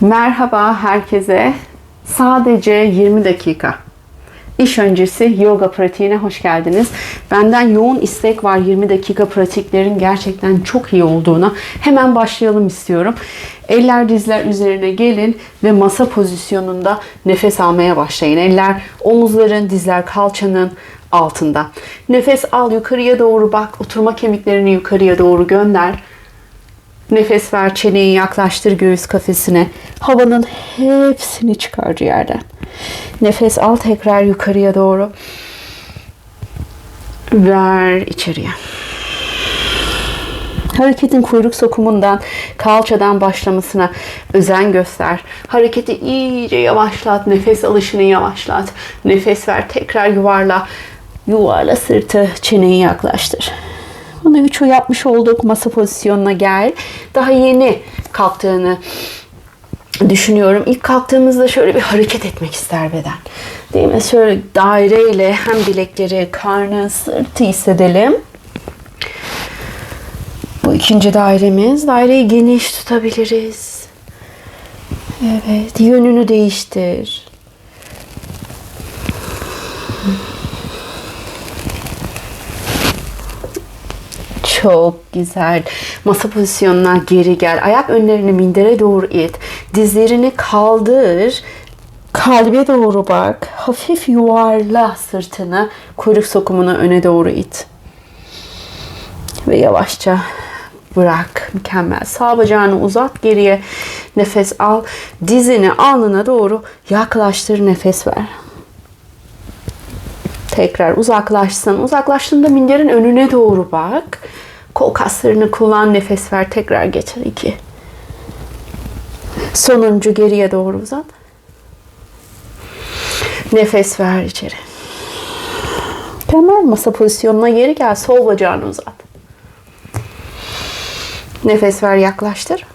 Merhaba herkese. Sadece 20 dakika. İş öncesi yoga pratiğine hoş geldiniz. Benden yoğun istek var 20 dakika pratiklerin gerçekten çok iyi olduğuna. Hemen başlayalım istiyorum. Eller dizler üzerine gelin ve masa pozisyonunda nefes almaya başlayın. Eller omuzların, dizler kalçanın altında. Nefes al yukarıya doğru bak. Oturma kemiklerini yukarıya doğru gönder. Nefes ver, çeneyi yaklaştır göğüs kafesine. Havanın hepsini çıkar ciğerden. Nefes al tekrar yukarıya doğru. Ver içeriye. Hareketin kuyruk sokumundan, kalçadan başlamasına özen göster. Hareketi iyice yavaşlat, nefes alışını yavaşlat. Nefes ver, tekrar yuvarla. Yuvarla sırtı, çeneyi yaklaştır. Bunu üçü yapmış olduk. Masa pozisyonuna gel. Daha yeni kalktığını düşünüyorum. İlk kalktığımızda şöyle bir hareket etmek ister beden. Değil mi? Şöyle daireyle hem bilekleri, karnı, sırtı hissedelim. Bu ikinci dairemiz. Daireyi geniş tutabiliriz. Evet. Yönünü değiştir. Çok güzel. Masa pozisyonuna geri gel. Ayak önlerini mindere doğru it. Dizlerini kaldır. Kalbe doğru bak. Hafif yuvarla sırtını. Kuyruk sokumunu öne doğru it. Ve yavaşça bırak. Mükemmel. Sağ bacağını uzat geriye. Nefes al. Dizini alnına doğru yaklaştır. Nefes ver. Tekrar uzaklaşsın. Uzaklaştığında minderin önüne doğru bak. Kol kaslarını kullan. Nefes ver. Tekrar geçir. iki. Sonuncu geriye doğru uzat. Nefes ver içeri. Temel masa pozisyonuna geri gel. Sol bacağını uzat. Nefes ver yaklaştır.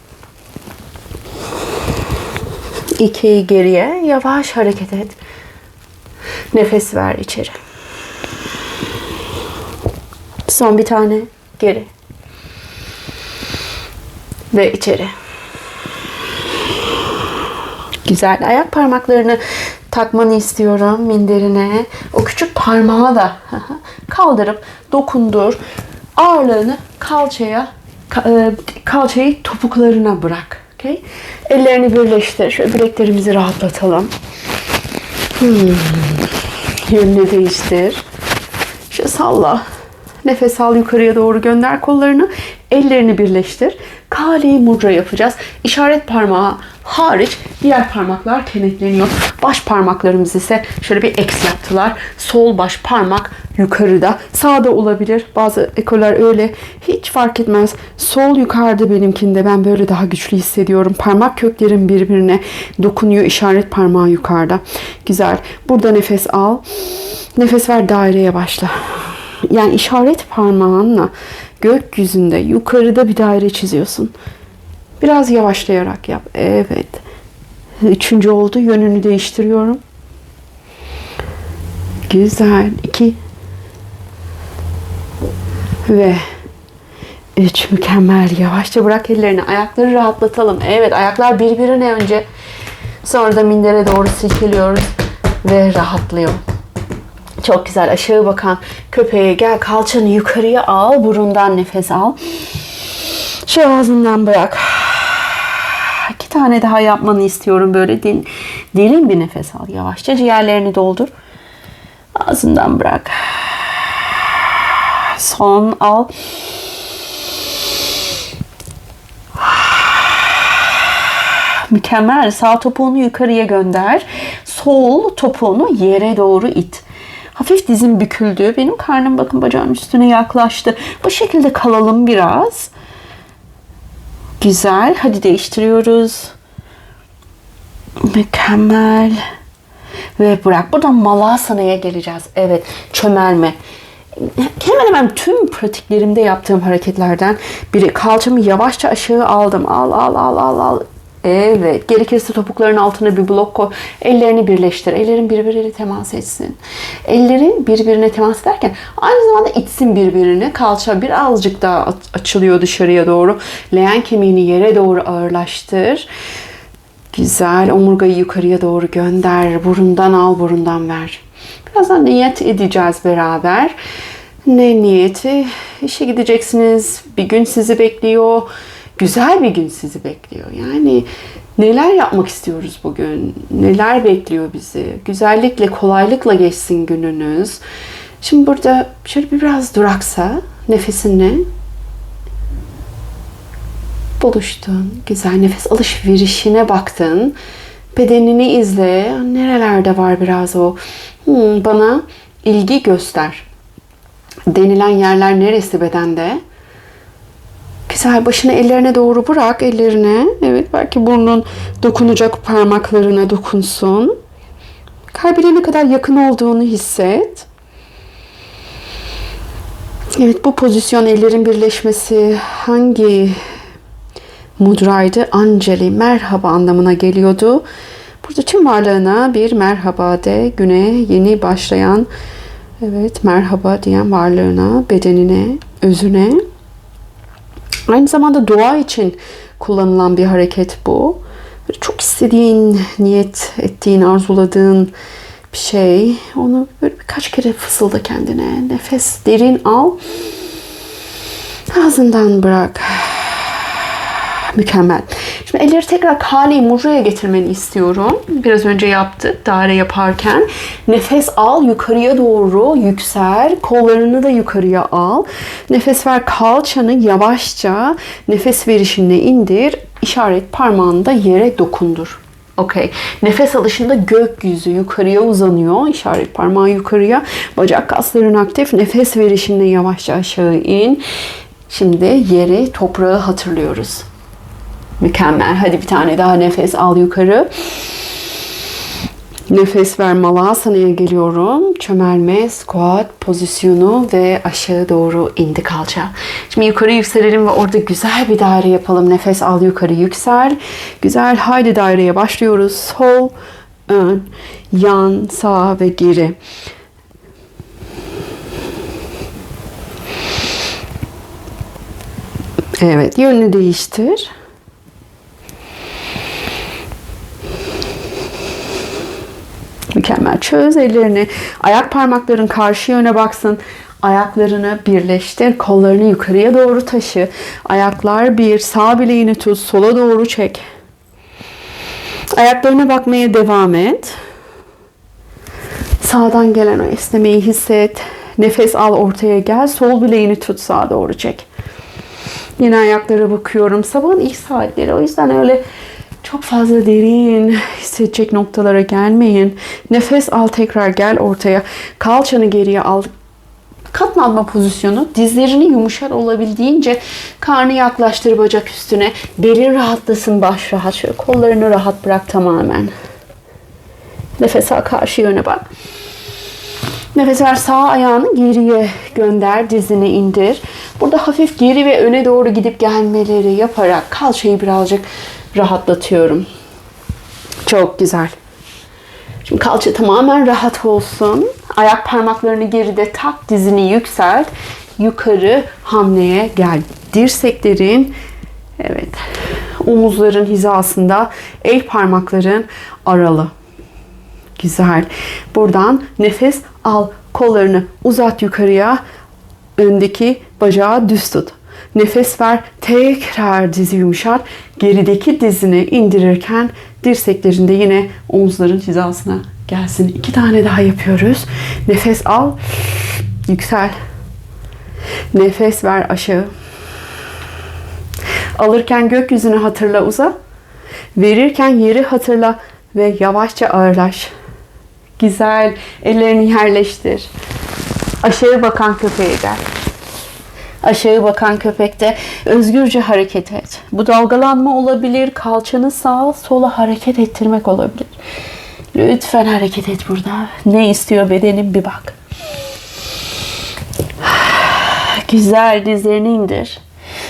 İki geriye yavaş hareket et. Nefes ver içeri. Son bir tane geri. Ve içeri. Güzel. Ayak parmaklarını takmanı istiyorum minderine. O küçük parmağı da kaldırıp dokundur. Ağırlığını kalçaya ka- e, kalçayı topuklarına bırak. Okay? Ellerini birleştir. Şöyle bileklerimizi rahatlatalım. Hmm. Yönünü değiştir. Şu salla. Nefes al yukarıya doğru gönder kollarını. Ellerini birleştir. Kali mudra yapacağız. İşaret parmağı hariç diğer parmaklar kenetleniyor. Baş parmaklarımız ise şöyle bir X yaptılar. Sol baş parmak yukarıda. Sağda olabilir. Bazı ekoller öyle. Hiç fark etmez. Sol yukarıda benimkinde. Ben böyle daha güçlü hissediyorum. Parmak köklerim birbirine dokunuyor. İşaret parmağı yukarıda. Güzel. Burada nefes al. Nefes ver daireye başla. Yani işaret parmağınla gökyüzünde yukarıda bir daire çiziyorsun. Biraz yavaşlayarak yap. Evet. Üçüncü oldu. Yönünü değiştiriyorum. Güzel. İki. Ve üç. Mükemmel. Yavaşça bırak ellerini. Ayakları rahatlatalım. Evet. Ayaklar birbirine önce. Sonra da mindere doğru silkeliyoruz. Ve rahatlıyor. Çok güzel. Aşağı bakan köpeğe gel. Kalçanı yukarıya al. Burundan nefes al. Şu ağzından bırak. İki tane daha yapmanı istiyorum. Böyle din, derin bir nefes al. Yavaşça ciğerlerini doldur. Ağzından bırak. Son al. Mükemmel. Sağ topuğunu yukarıya gönder. Sol topuğunu yere doğru it. Hafif dizim büküldü. Benim karnım bakın bacağın üstüne yaklaştı. Bu şekilde kalalım biraz. Güzel. Hadi değiştiriyoruz. Mükemmel. Ve bırak. Buradan malasana'ya geleceğiz. Evet. Çömelme. Hemen hemen tüm pratiklerimde yaptığım hareketlerden biri. Kalçamı yavaşça aşağı aldım. Al al al al al. Evet. Gerekirse topukların altına bir blok koy. Ellerini birleştir. Ellerin birbiriyle temas etsin. Ellerin birbirine temas ederken aynı zamanda itsin birbirini. Kalça birazcık daha açılıyor dışarıya doğru. Leğen kemiğini yere doğru ağırlaştır. Güzel. Omurgayı yukarıya doğru gönder. Burundan al, burundan ver. Birazdan niyet edeceğiz beraber. Ne niyeti? İşe gideceksiniz. Bir gün sizi bekliyor. Güzel bir gün sizi bekliyor. Yani neler yapmak istiyoruz bugün? Neler bekliyor bizi? Güzellikle, kolaylıkla geçsin gününüz. Şimdi burada şöyle biraz duraksa nefesinle buluştun. Güzel nefes alışverişine baktın. Bedenini izle. Nerelerde var biraz o? Hmm, bana ilgi göster. Denilen yerler neresi bedende? Güzel başını ellerine doğru bırak ellerine. Evet belki burnun dokunacak parmaklarına dokunsun. Kalbine ne kadar yakın olduğunu hisset. Evet bu pozisyon ellerin birleşmesi hangi mudraydı? Anjali merhaba anlamına geliyordu. Burada tüm varlığına bir merhaba de güne yeni başlayan evet merhaba diyen varlığına, bedenine, özüne. Aynı zamanda dua için kullanılan bir hareket bu. Böyle çok istediğin, niyet ettiğin, arzuladığın bir şey. Onu böyle birkaç kere fısılda kendine. Nefes derin al. Ağzından bırak. Mükemmel. Şimdi elleri tekrar Kali Mudra'ya getirmeni istiyorum. Biraz önce yaptık daire yaparken. Nefes al yukarıya doğru yüksel. Kollarını da yukarıya al. Nefes ver kalçanı yavaşça nefes verişinle indir. İşaret parmağını da yere dokundur. Okey. Nefes alışında gökyüzü yukarıya uzanıyor. İşaret parmağı yukarıya. Bacak kasların aktif. Nefes verişinle yavaşça aşağı in. Şimdi yeri, toprağı hatırlıyoruz. Mükemmel. Hadi bir tane daha nefes al yukarı. Nefes ver Malasana'ya geliyorum. Çömelme, squat pozisyonu ve aşağı doğru indi kalça. Şimdi yukarı yükselelim ve orada güzel bir daire yapalım. Nefes al yukarı yüksel. Güzel haydi daireye başlıyoruz. Sol, ön, yan, sağ ve geri. Evet yönünü değiştir. Mükemmel. Çöz ellerini. Ayak parmakların karşı yöne baksın. Ayaklarını birleştir. Kollarını yukarıya doğru taşı. Ayaklar bir. Sağ bileğini tut. Sola doğru çek. Ayaklarına bakmaya devam et. Sağdan gelen o esnemeyi hisset. Nefes al ortaya gel. Sol bileğini tut sağa doğru çek. Yine ayaklara bakıyorum. Sabahın ilk saatleri. O yüzden öyle çok fazla derin hissedecek noktalara gelmeyin. Nefes al tekrar gel ortaya. Kalçanı geriye al. Katlanma pozisyonu. Dizlerini yumuşat olabildiğince karnı yaklaştır bacak üstüne. Belin rahatlasın baş rahat. Şöyle kollarını rahat bırak tamamen. Nefes al karşı yöne bak. Nefes ver sağ ayağını geriye gönder, dizini indir. Burada hafif geri ve öne doğru gidip gelmeleri yaparak kalçayı birazcık rahatlatıyorum. Çok güzel. Şimdi kalça tamamen rahat olsun. Ayak parmaklarını geride tak, dizini yükselt. Yukarı hamleye gel. Dirseklerin evet omuzların hizasında, el parmakların aralı. Güzel. Buradan nefes al. Kollarını uzat yukarıya. Öndeki bacağı düz tut. Nefes ver. Tekrar dizi yumuşat. Gerideki dizini indirirken dirseklerinde yine omuzların hizasına gelsin. İki tane daha yapıyoruz. Nefes al. Yüksel. Nefes ver aşağı. Alırken gökyüzünü hatırla uza. Verirken yeri hatırla ve yavaşça ağırlaş. Güzel. Ellerini yerleştir. Aşağı bakan köpeğe gel. Aşağı bakan köpekte özgürce hareket et. Bu dalgalanma olabilir, kalçanı sağa sola hareket ettirmek olabilir. Lütfen hareket et burada. Ne istiyor bedenin bir bak. Güzel dizlerini indir.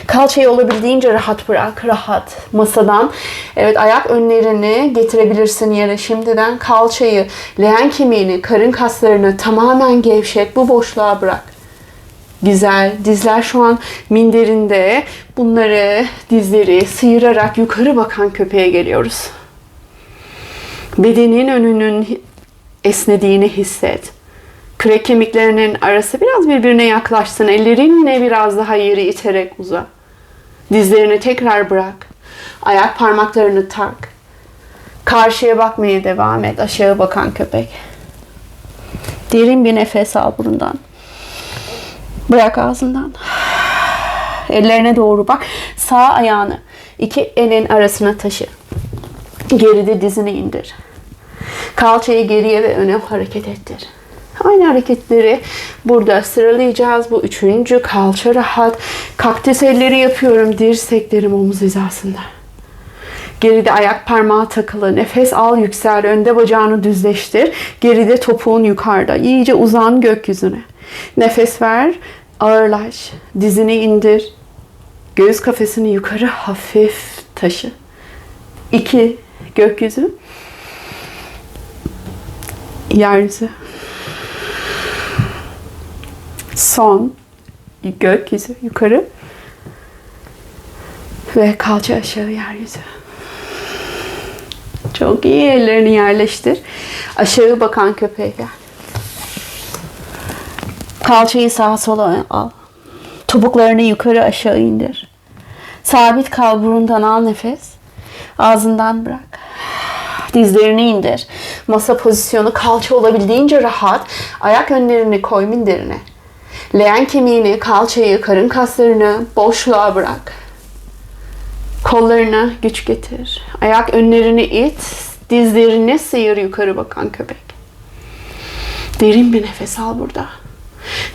Kalçayı olabildiğince rahat bırak. Rahat. Masadan. Evet ayak önlerini getirebilirsin yere. Şimdiden kalçayı, leğen kemiğini, karın kaslarını tamamen gevşet. Bu boşluğa bırak. Güzel. Dizler şu an minderinde. Bunları, dizleri sıyırarak yukarı bakan köpeğe geliyoruz. Bedenin önünün esnediğini hisset. Kürek kemiklerinin arası biraz birbirine yaklaşsın. Ellerinle biraz daha yeri iterek uza. Dizlerini tekrar bırak. Ayak parmaklarını tak. Karşıya bakmaya devam et. Aşağı bakan köpek. Derin bir nefes al burundan. Bırak ağzından. Ellerine doğru bak. Sağ ayağını iki elin arasına taşı. Geride dizini indir. Kalçayı geriye ve öne hareket ettir. Aynı hareketleri burada sıralayacağız. Bu üçüncü kalça rahat. Kaktüs elleri yapıyorum. Dirseklerim omuz hizasında. Geride ayak parmağı takılı. Nefes al yüksel. Önde bacağını düzleştir. Geride topuğun yukarıda. İyice uzan gökyüzüne. Nefes ver. Ağırlaş. Dizini indir. Göğüs kafesini yukarı hafif taşı. İki. Gökyüzü. Yeryüzü. Son. Gökyüzü yukarı. Ve kalça aşağı yeryüzü. Çok iyi ellerini yerleştir. Aşağı bakan köpeğe gel. Kalçayı sağa sola al. Topuklarını yukarı aşağı indir. Sabit kal burundan al nefes. Ağzından bırak. Dizlerini indir. Masa pozisyonu kalça olabildiğince rahat. Ayak önlerini koy minderine. Leğen kemiğini, kalçayı, karın kaslarını boşluğa bırak. Kollarına güç getir. Ayak önlerini it. Dizlerini sıyır yukarı bakan köpek. Derin bir nefes al burada.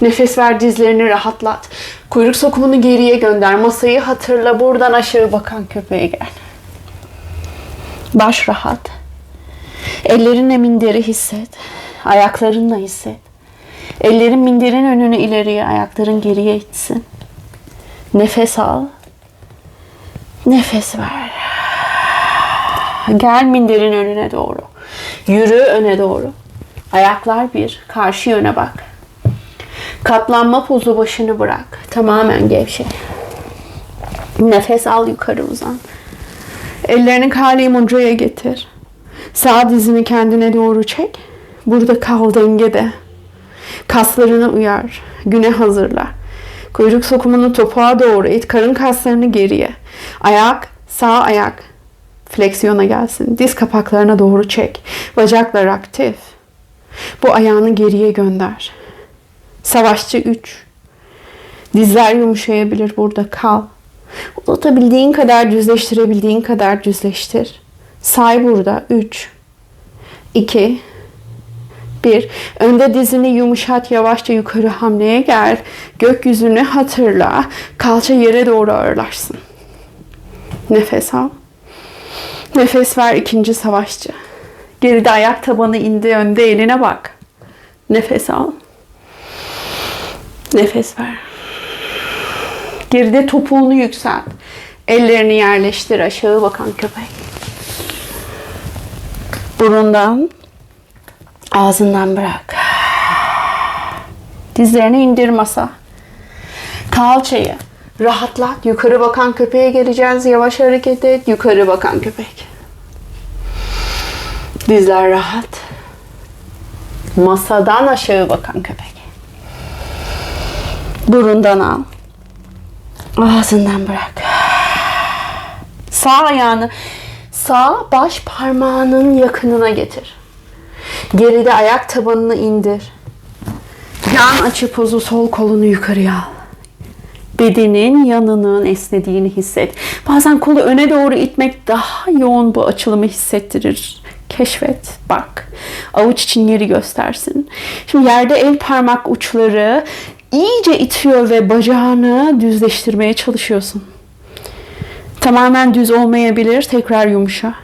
Nefes ver dizlerini rahatlat. Kuyruk sokumunu geriye gönder. Masayı hatırla. Buradan aşağı bakan köpeğe gel. Baş rahat. Ellerinle minderi hisset. Ayaklarınla hisset. Ellerin minderin önünü ileriye, ayakların geriye itsin. Nefes al. Nefes ver. Gel minderin önüne doğru. Yürü öne doğru. Ayaklar bir. Karşı yöne bak. Katlanma pozu başını bırak. Tamamen gevşe. Nefes al yukarı uzan. Ellerini kali mudraya getir. Sağ dizini kendine doğru çek. Burada kal dengede. Kaslarını uyar. Güne hazırla. Kuyruk sokumunu topuğa doğru it. Karın kaslarını geriye. Ayak, sağ ayak fleksiyona gelsin. Diz kapaklarına doğru çek. Bacaklar aktif. Bu ayağını geriye gönder. Savaşçı 3. Dizler yumuşayabilir burada kal. Uzatabildiğin kadar düzleştirebildiğin kadar düzleştir. Say burada 3 2 1 Önde dizini yumuşat yavaşça yukarı hamleye gel. Gökyüzünü hatırla. Kalça yere doğru ağırlaşsın. Nefes al. Nefes ver ikinci savaşçı. Geride ayak tabanı indi önde eline bak. Nefes al. Nefes ver. Geride topuğunu yükselt. Ellerini yerleştir aşağı bakan köpek. Burundan, ağzından bırak. Dizlerini indir masa. Kalçayı rahatlat. Yukarı bakan köpeğe geleceğiz. Yavaş hareket et. Yukarı bakan köpek. Dizler rahat. Masadan aşağı bakan köpek. Burundan al. Ağzından bırak. Sağ ayağını sağ baş parmağının yakınına getir. Geride ayak tabanını indir. Yan açı pozu sol kolunu yukarıya al. Bedenin yanının esnediğini hisset. Bazen kolu öne doğru itmek daha yoğun bu açılımı hissettirir. Keşfet, bak. Avuç için yeri göstersin. Şimdi yerde el parmak uçları iyice itiyor ve bacağını düzleştirmeye çalışıyorsun. Tamamen düz olmayabilir. Tekrar yumuşa.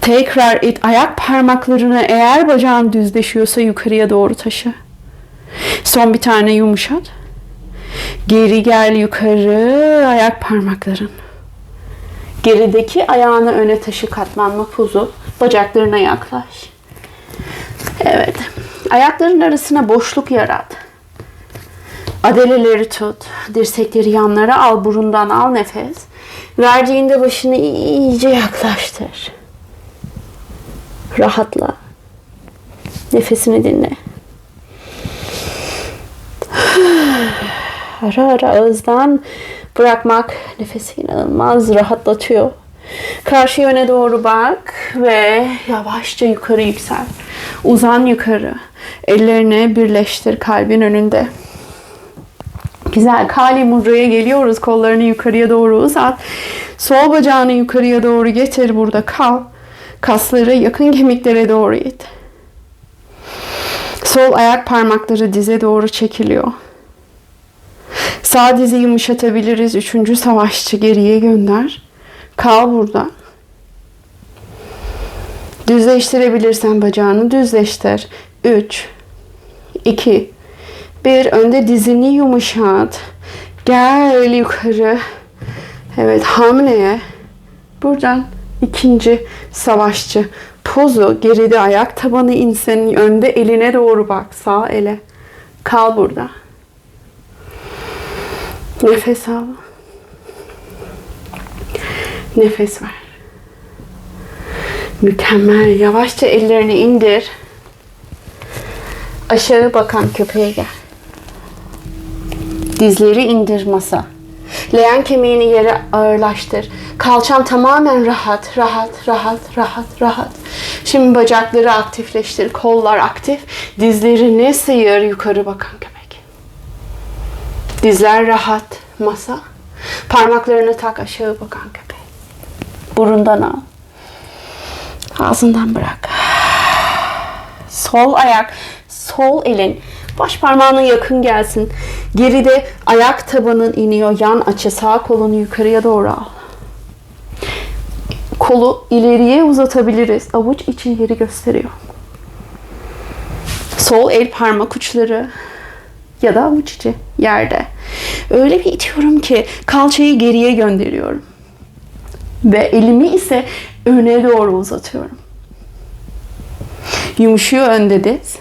Tekrar it. Ayak parmaklarını eğer bacağın düzleşiyorsa yukarıya doğru taşı. Son bir tane yumuşat. Geri gel yukarı ayak parmakların. Gerideki ayağını öne taşı katlanma pozu. Bacaklarına yaklaş. Evet. Ayakların arasına boşluk yarat. Adeleleri tut. Dirsekleri yanlara al. Burundan al nefes. Verdiğinde başını iyice yaklaştır. Rahatla. Nefesini dinle. Ara ara ağızdan bırakmak nefesi inanılmaz rahatlatıyor. Karşı yöne doğru bak ve yavaşça yukarı yüksel. Uzan yukarı. Ellerini birleştir kalbin önünde. Güzel. Kali mudraya geliyoruz. Kollarını yukarıya doğru uzat. Sol bacağını yukarıya doğru getir. Burada kal. Kasları yakın kemiklere doğru it. Sol ayak parmakları dize doğru çekiliyor. Sağ dizi yumuşatabiliriz. Üçüncü savaşçı geriye gönder. Kal burada. Düzleştirebilirsen bacağını düzleştir. 3 2 1 önde dizini yumuşat. Gel yukarı. Evet hamleye. Buradan ikinci savaşçı pozu geride ayak tabanı insin önde eline doğru bak sağ ele. Kal burada. Nefes al. Nefes ver. Mükemmel. Yavaşça ellerini indir. Aşağı bakan köpeğe gel. Dizleri indir masa. Leğen kemiğini yere ağırlaştır. Kalçan tamamen rahat, rahat, rahat, rahat, rahat. Şimdi bacakları aktifleştir. Kollar aktif. Dizlerini sıyır yukarı bakan köpek. Dizler rahat. Masa. Parmaklarını tak aşağı bakan köpek. Burundan al. Ağzından bırak. Sol ayak, sol elin baş parmağına yakın gelsin. Geride ayak tabanın iniyor. Yan açı sağ kolunu yukarıya doğru al. Kolu ileriye uzatabiliriz. Avuç için yeri gösteriyor. Sol el parmak uçları ya da avuç içi yerde. Öyle bir itiyorum ki kalçayı geriye gönderiyorum. Ve elimi ise öne doğru uzatıyorum. Yumuşuyor önde diz.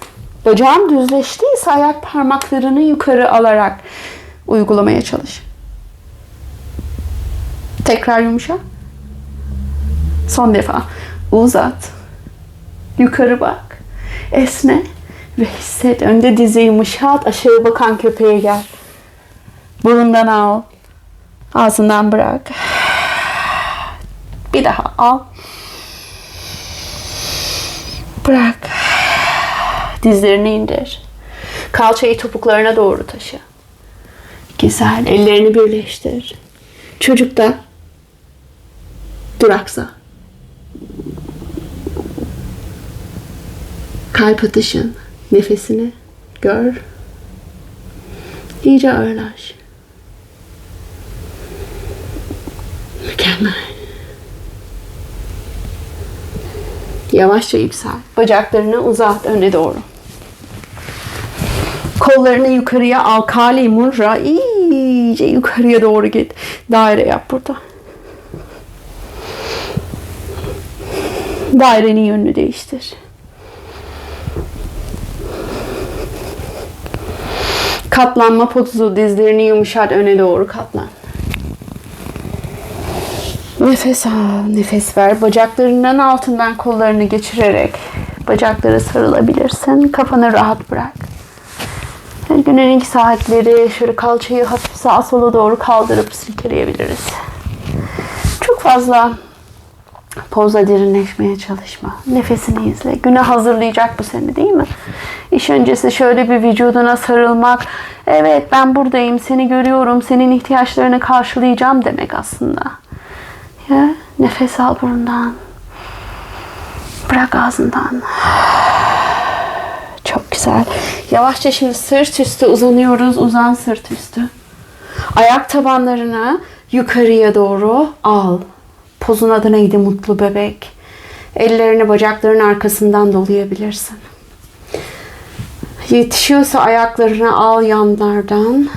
Bacağım düzleştiyse ayak parmaklarını yukarı alarak uygulamaya çalış. Tekrar yumuşa. Son defa uzat. Yukarı bak. Esne ve hisset. Önde dizi yumuşat. Aşağı bakan köpeğe gel. Burundan al. Ağzından bırak. Bir daha al. Bırak. Dizlerini indir. Kalçayı topuklarına doğru taşı. Güzel. Ellerini birleştir. Çocukta duraksa. Kalp atışın, nefesini gör. İyice ağırlaş. Mükemmel. Yavaşça yüksel. Bacaklarını uzat öne doğru. Kollarını yukarıya al. Kali murra. iyice yukarıya doğru git. Daire yap burada. Dairenin yönünü değiştir. Katlanma pozu dizlerini yumuşat öne doğru katlan. Nefes al, nefes ver. Bacaklarından altından kollarını geçirerek bacaklara sarılabilirsin. Kafanı rahat bırak. Günün ilk saatleri şöyle kalçayı hafif sağa sola doğru kaldırıp silkeleyebiliriz. Çok fazla pozla derinleşmeye çalışma. Nefesini izle. Güne hazırlayacak bu seni değil mi? İş öncesi şöyle bir vücuduna sarılmak. Evet ben buradayım, seni görüyorum, senin ihtiyaçlarını karşılayacağım demek aslında. Ya, nefes al burundan. Bırak ağzından. Güzel. Yavaşça şimdi sırt üstü uzanıyoruz. Uzan sırt üstü. Ayak tabanlarını yukarıya doğru al. Pozun adı neydi? Mutlu bebek. Ellerini bacakların arkasından dolayabilirsin. Yetişiyorsa ayaklarını al yanlardan.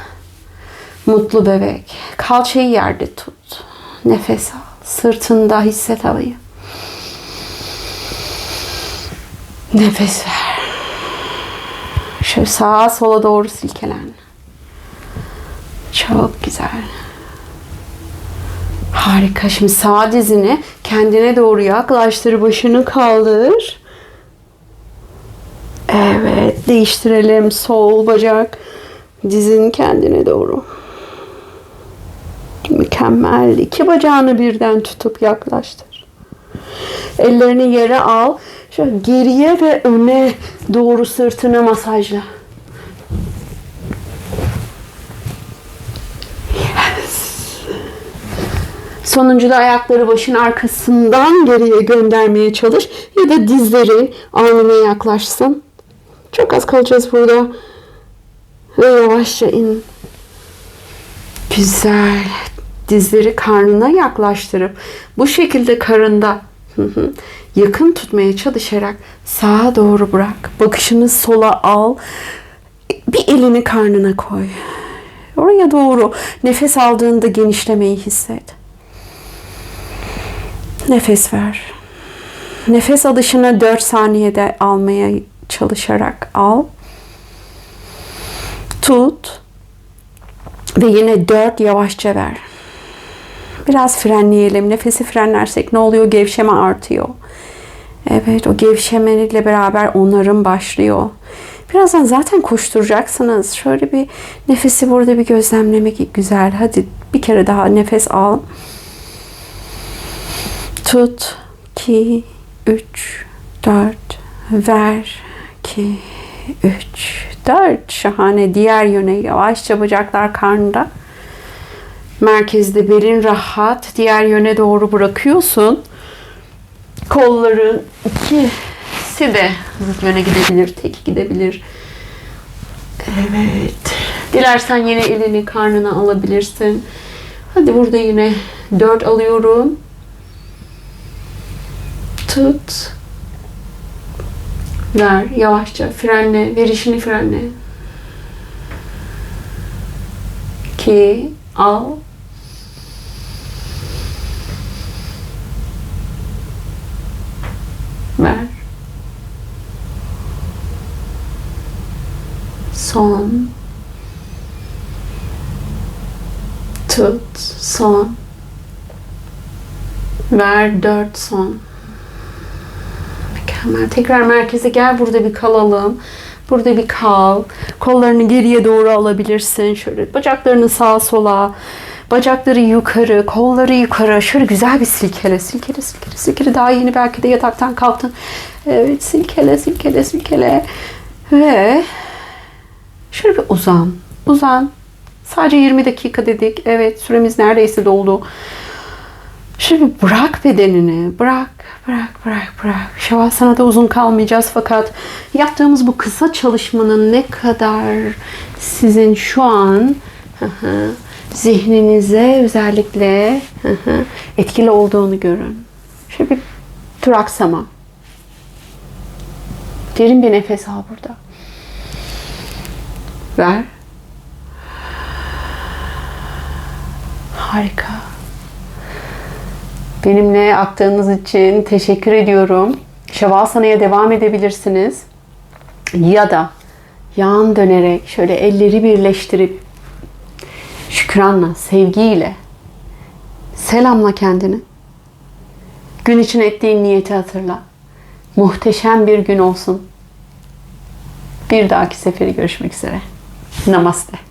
Mutlu bebek. Kalçayı yerde tut. Nefes al. Sırtında hisset havayı. Nefes ver. Şöyle sağa sola doğru silkelen. Çok güzel. Harika. Şimdi sağ dizini kendine doğru yaklaştır. Başını kaldır. Evet, değiştirelim. Sol bacak dizin kendine doğru. Mükemmel. İki bacağını birden tutup yaklaştır. Ellerini yere al. Şöyle geriye ve öne doğru sırtını masajla. Sonuncuda ayakları başın arkasından geriye göndermeye çalış. Ya da dizleri alnına yaklaşsın. Çok az kalacağız burada. Ve yavaşça in. Güzel. Dizleri karnına yaklaştırıp bu şekilde karında yakın tutmaya çalışarak sağa doğru bırak. Bakışını sola al. Bir elini karnına koy. Oraya doğru nefes aldığında genişlemeyi hisset. Nefes ver. Nefes alışını 4 saniyede almaya çalışarak al. Tut. Ve yine 4 yavaşça ver. Biraz frenleyelim. Nefesi frenlersek ne oluyor? Gevşeme artıyor. Evet o gevşemeyle beraber onarım başlıyor. Birazdan zaten koşturacaksınız. Şöyle bir nefesi burada bir gözlemlemek güzel. Hadi bir kere daha nefes al. Tut. 2, 3, 4. Ver. 2, 3, 4. Şahane. Diğer yöne yavaşça bacaklar karnında. Merkezde belin rahat. Diğer yöne doğru bırakıyorsun. Kolların ikisi de zıt yöne gidebilir. Tek gidebilir. Evet. Dilersen yine elini karnına alabilirsin. Hadi burada yine 4 alıyorum. Tut. Ver. Yavaşça frenle. Verişini frenle. İki. Al. Ver. Son. Tut. Son. Ver. Dört son. Mükemmel. Tekrar merkeze gel. Burada bir kalalım. Burada bir kal. Kollarını geriye doğru alabilirsin. Şöyle bacaklarını sağa sola. Bacakları yukarı, kolları yukarı. Şöyle güzel bir silkele, silkele, silkele, silkele. Daha yeni belki de yataktan kalktın. Evet, silkele, silkele, silkele. Ve şöyle bir uzan. Uzan. Sadece 20 dakika dedik. Evet, süremiz neredeyse doldu. Şimdi bırak bedenini. Bırak, bırak, bırak, bırak. Şavasana da uzun kalmayacağız fakat yaptığımız bu kısa çalışmanın ne kadar sizin şu an zihninize özellikle etkili olduğunu görün. Şöyle bir duraksama. Derin bir nefes al burada. Ver. Harika. Benimle aktığınız için teşekkür ediyorum. Şavasana'ya devam edebilirsiniz. Ya da yan dönerek şöyle elleri birleştirip şükranla, sevgiyle selamla kendini. Gün için ettiğin niyeti hatırla. Muhteşem bir gün olsun. Bir dahaki seferi görüşmek üzere. Namaste.